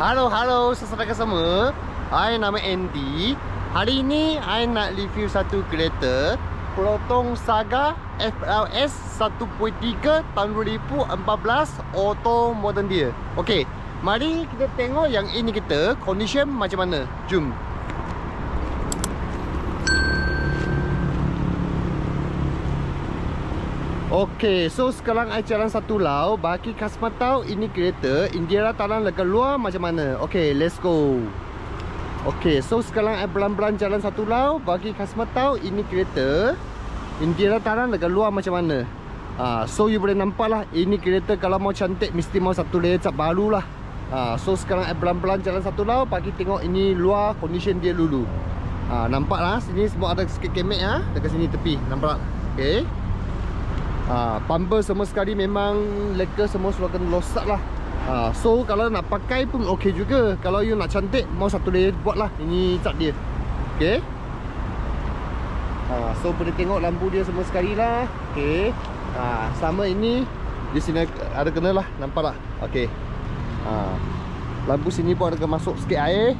Halo, halo saudara semua. Saya nama Andy. Hari ini saya nak review satu kereta Proton Saga FLS 1.3 tahun 2014 auto modern dia. Okey, mari kita tengok yang ini kita condition macam mana. Jom. Okey, so sekarang saya jalan satu lau Bagi customer tahu ini kereta Indira tanah lega luar macam mana? Okey, let's go. Okey, so sekarang saya belan-belan jalan satu lau Bagi customer tahu ini kereta Indira tanah lega luar macam mana? Ha, So you boleh nampak lah Ini kereta kalau mau cantik Mesti mau satu layer cat baru lah ha, So sekarang saya belan-belan jalan satu lau Bagi tengok ini luar condition dia dulu. Ha, Nampak lah Sini semua ada sikit kemek ha? Dekat sini tepi Nampak? Okey ha, Bumper semua sekali memang Leka semua sudah kena losak lah. Ha, So kalau nak pakai pun okey juga. Kalau you nak cantik Mau satu layer buat lah Ini cat dia. Okay ha, So boleh tengok lampu dia semua sekali lah. Okay ha, Sama ini. Di sini ada kena lah. Nampak tak? Okay ha, Lampu sini pun ada masuk sikit air.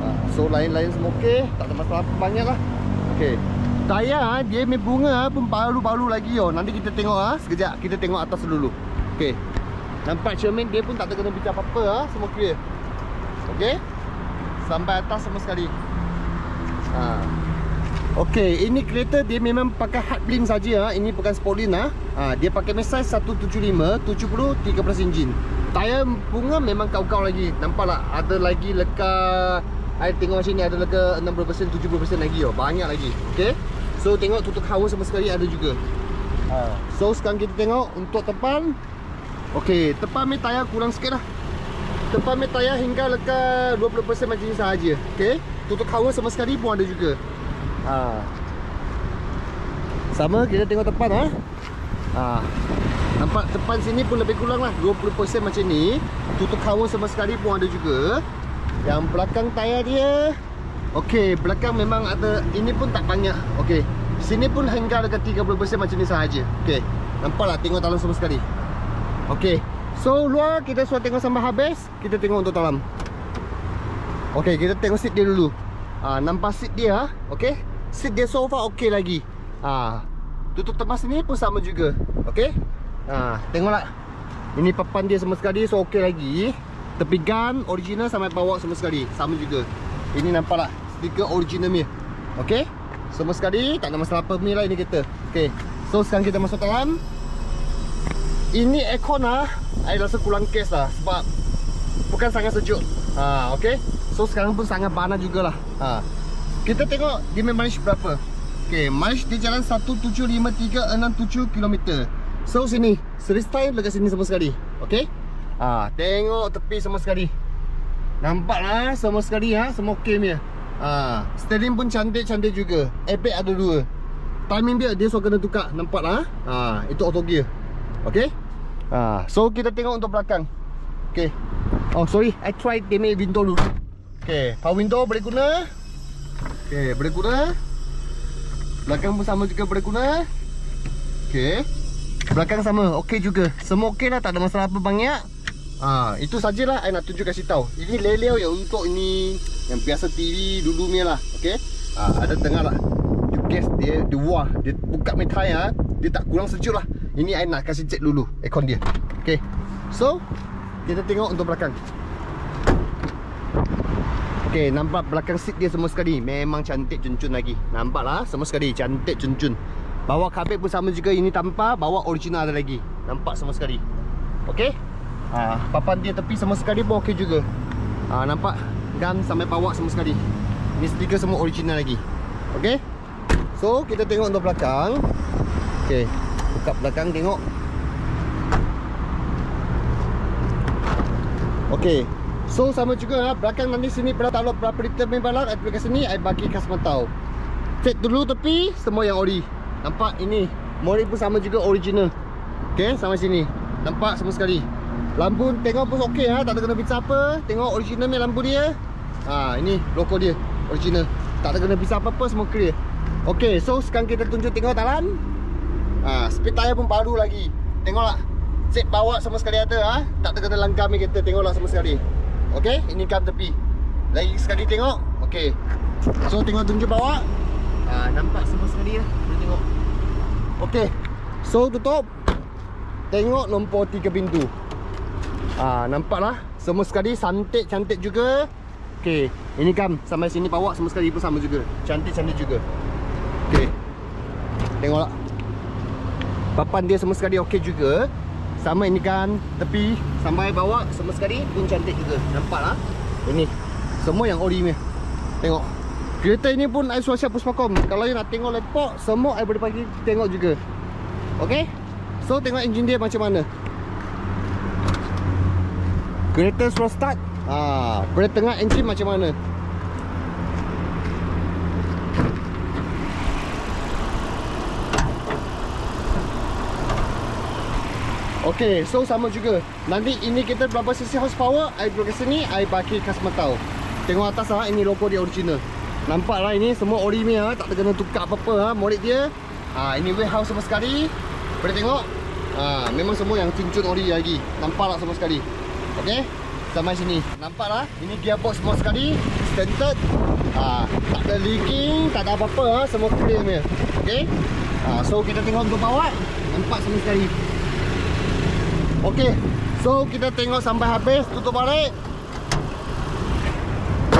Ha, So lain-lain semua okey. Tak ada masalah banyak lah. Okay Tayar ah, dia main bunga ah, pun baru-baru lagi oh. Nanti kita tengok ah. Sekejap kita tengok atas dulu. Okey. Nampak cermin dia pun tak ada kena bincang apa-apa ah. Semua clear. Okey. Sampai atas semua sekali. Ha. Okey, ini kereta dia memang pakai hard blink saja ah. Ini bukan spoiling ah. Ha, dia pakai mesai 175 70 13 enjin. Tayar bunga memang kau-kau lagi. Nampak tak? Ada lagi lekat I tengok sini ada leka 60% 70% lagi oh. Banyak lagi. Okey. So tengok tutup hawa sama sekali ada juga ha. So sekarang kita tengok untuk tepan Okey, tepan ni tayar kurang sikit lah Tepan ni tayar hingga leka 20% macam ni sahaja Okey, tutup hawa sama sekali pun ada juga ha. Sama kita tengok tepan ha? ha. Nampak tepan sini pun lebih kurang lah 20% macam ni Tutup hawa sama sekali pun ada juga Yang belakang tayar dia Okey, belakang memang ada ini pun tak banyak. Okey. Sini pun hingga dekat 30% macam ni sahaja. Okey. Nampaklah tengok dalam semua sekali. Okey. So luar kita sudah tengok sampai habis, kita tengok untuk dalam. Okey, kita tengok seat dia dulu. Ah, nampak seat dia, okey? Seat dia sofa okey lagi. Ah. Tutup temas ni pun sama juga. Okey? Ah, tengoklah. Ini papan dia semua sekali so okey lagi. Tepi gun original sampai bawah semua sekali. Sama juga. Ini nampak tak? Stiker original ni Okay Semua sekali tak ada masalah apa ni lah ini kereta. Okay So sekarang kita masuk dalam Ini aircon lah Saya rasa kurang case lah Sebab Bukan sangat sejuk. Ha, Okay So sekarang pun sangat panas jugalah. Ha. Kita tengok Dia main mileage berapa. Okay Mileage dia jalan 1753667 km So sini. Service time dekat sini semua sekali. Okay ha, Tengok tepi semua sekali Nampak lah semua sekali ha? Semua okey punya. Ha, Steering pun cantik-cantik juga. Airbag ada dua. Timing dia dia so kena tukar. Nampak lah ha, Itu auto gear. Okay? Ha, So kita tengok untuk belakang. Okay. Oh sorry. I try damage window dulu. Okay Power window boleh guna. Okay boleh guna. Belakang pun sama juga boleh guna. Okay. Belakang sama okey juga. Semua okey lah tak ada masalah apa banyak Ha, itu sajalah saya nak tunjuk kasih tahu. Ini leleo yang untuk ini yang biasa TV dulu ni lah. Okey. Ah, ha, ada tengah lah. You guess dia dia wah, dia buka metai ah. Dia tak kurang sejuk lah. Ini saya nak kasih cek dulu aircon dia. Okey. So, kita tengok untuk belakang. Okey, nampak belakang seat dia semua sekali. Memang cantik cuncun lagi. Nampak lah semua sekali cantik cuncun. Bawa kabel pun sama juga ini tanpa bawa original ada lagi. Nampak semua sekali. Okey. Ha, papan dia tepi semua sekali pun okey juga. Ha, nampak gun sampai bawah semua sekali. Ni stiker semua original lagi. Okey. So, kita tengok untuk belakang. Okey. Buka belakang tengok. Okey. So, sama juga ha. Belakang nanti sini berapa tahu berapa liter main balak aplikasi ni I bagi customer tahu. Fit dulu tepi semua yang ori. Nampak ini. Mori pun sama juga original. Okey, sama sini. Nampak semua sekali. Lampu tengok pun okey ha, tak ada kena pisah apa. Tengok original ni lampu dia. Ha, ini logo dia, original. Tak ada kena pisah apa-apa semua clear. Okey, so sekarang kita tunjuk tengok dalam. Ha, speed tire pun baru lagi. Tengoklah. Set bawa sama sekali ada ha. Tak ada kena langgar ni kita tengoklah sama sekali. Okay, ini kam tepi. Lagi sekali tengok. Okay. So tengok tunjuk bawah. Ah, nampak semua sekali ya. Boleh tengok. Okay. So tutup. Tengok nombor 3 pintu. Ah, nampak lah. Semua sekali cantik-cantik juga. Okay. Ini kam sampai sini bawa semua sekali pun sama juga. Cantik-cantik juga. Okay. Tengoklah. Papan dia semua sekali okey juga. Sama ini kan tepi sampai bawah semua sekali pun cantik juga. Nampak lah. Ini semua yang ori ni. Tengok. Kereta ini pun air suasya puspakom. Kalau you nak tengok lepok, semua air boleh bagi tengok juga. Okey? So tengok enjin dia macam mana. Kereta slow start. Ah, ha, pada tengah enjin macam mana? Okay, so sama juga. Nanti ini kita berapa cc horsepower, I beri sini, I bagi customer tahu. Tengok atas ah, ini logo dia original. Nampak lah ini semua ori ni ah, tak kena tukar apa-apa ah, model dia. Ah, ini warehouse sama sekali. Boleh tengok. Ah, memang semua yang cincun ori lagi. Nampak tak semua sekali. Okay, sampai sini. Nampak lah, ini gearbox semua sekali. Standard. Ah, tak ada leaking, tak ada apa-apa ah, semua clear ni. Okay. Ah, so kita tengok untuk bawah. Nampak semua sekali. Okey. So kita tengok sampai habis tutup balik.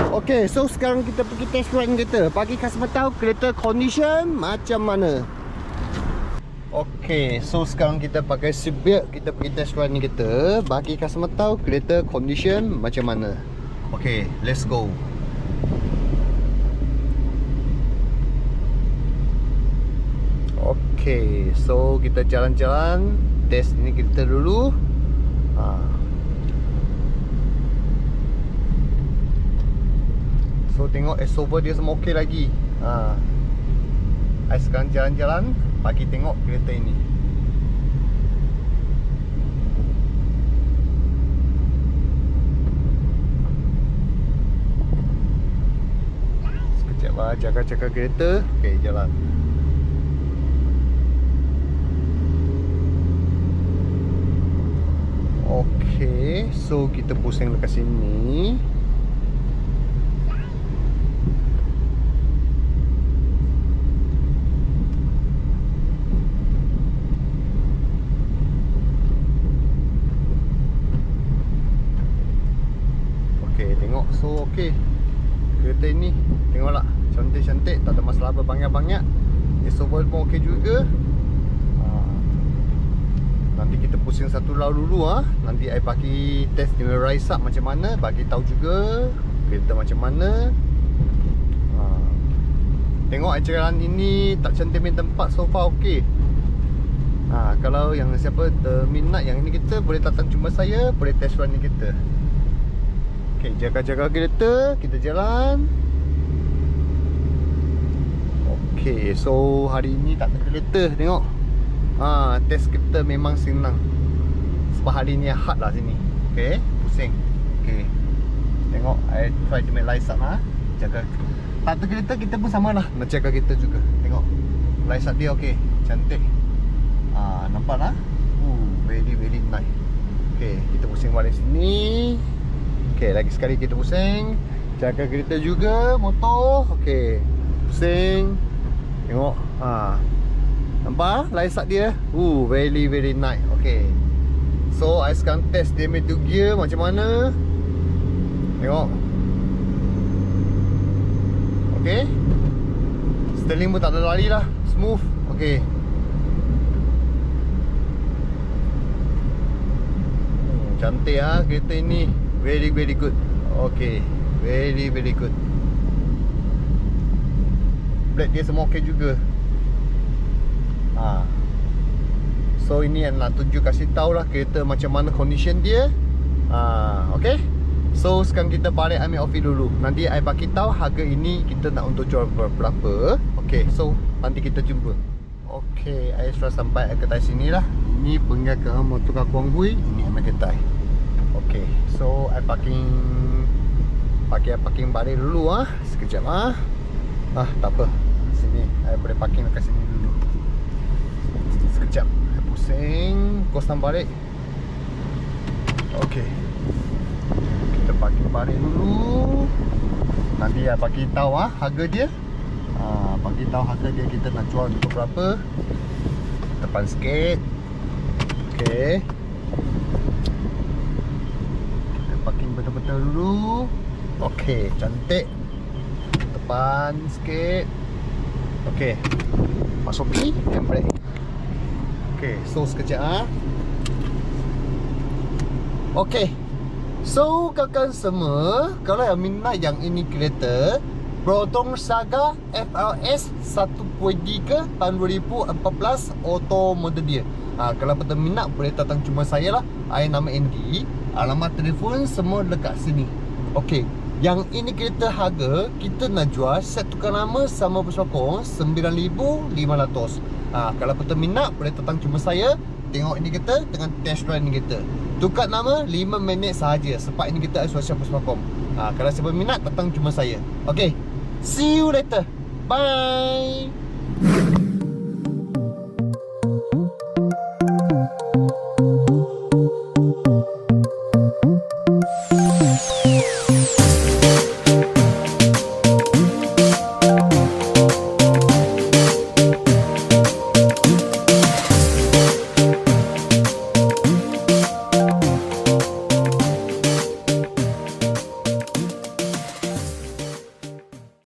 Okey, so sekarang kita pergi test ride kereta. Bagi customer tahu kereta condition macam mana. Okey, so sekarang kita pakai seatbelt kita pergi test ni kereta. Bagi customer tahu kereta condition macam mana. Okey, let's go. Okey, so kita jalan-jalan test ni kita dulu ha. So tengok S-over dia semua okey lagi ha. I sekarang jalan-jalan Bagi tengok kereta ini. Sekejap lah jaga-jaga kereta. Okay jalan. Okay, so kita pusing dekat sini. Okay, tengok. So, okay. Kereta ini, tengoklah. Cantik-cantik, tak ada masalah apa banyak-banyak. Isobel pun okay juga. Nanti kita pusing satu round dulu ah. Nanti I bagi test dengan rise up macam mana, bagi tahu juga kereta macam mana. Ha. Tengok jalan ini tak cantik tempat so far okey. Ha, kalau yang siapa terminat yang ini kita boleh datang jumpa saya, boleh test run ni kita. Okey, jaga-jaga kereta, kita jalan. Okey, so hari ini tak ada kereta tengok. Ha, test kita memang senang. Sebab hari ni hard lah sini. Okey, pusing. Okey. Tengok I try to make lights up ha. Jaga. Tak ada kereta kita pun sama lah. Nak jaga kita juga. Tengok. Lights up dia okey. Cantik. Ha, nampak lah. Uh, very very nice. Okey, kita pusing balik sini. Okey, lagi sekali kita pusing. Jaga kereta juga motor. Okey. Pusing. Tengok. Ha. Nampak lah Laisak dia Uh, very very nice Okay So, I sekarang test dia punya gear macam mana Tengok Okay Sterling pun tak ada lari lah Smooth Okay hmm, Cantik lah kereta ini Very very good. Okay. Very very good. Black dia semua okay juga. Ha. So ini yang nak tunjuk kasih tahu lah kereta macam mana condition dia. Ha. Okay? So sekarang kita balik ambil office dulu. Nanti I bagi tahu harga ini kita nak untuk jual berapa Okay so nanti kita jumpa. Okay I sudah sampai kedai sini lah Ini penggagaan motor Kuang Hui Ini ambil kedai Okay so I parking Pakai parking balik dulu ah. Sekejap ah. Ah tak apa Sini I boleh parking dekat sini dulu sekejap Pusing Kostan balik Okay Kita parking balik dulu. Nanti ya bagi tahu ah harga dia. Ah, bagi tahu harga dia kita nak jual untuk berapa. Depan sikit. Okey. Kita parking betul-betul dulu. Okey, cantik. Depan sikit. Okey. Masuk ni, handbrake. Okey, so sekejap ah. Okey. So, kawan semua, kalau yang minat yang ini kereta, Proton Saga FRS 1.3 tahun 2014 auto model dia. Ha, kalau pada minat boleh datang cuma saya lah. Saya nama Andy. Alamat telefon semua dekat sini. Okey. Yang ini kereta harga kita nak jual set tukar nama sama bersokong 9500. Ha, kalau pada minat boleh datang cuma saya tengok ini kita dengan test drive ini kita. Tukar nama 5 minit sahaja sebab ini kita asosiasi Puspakom. Ha, kalau siapa minat datang cuma saya. Okey. See you later. Bye.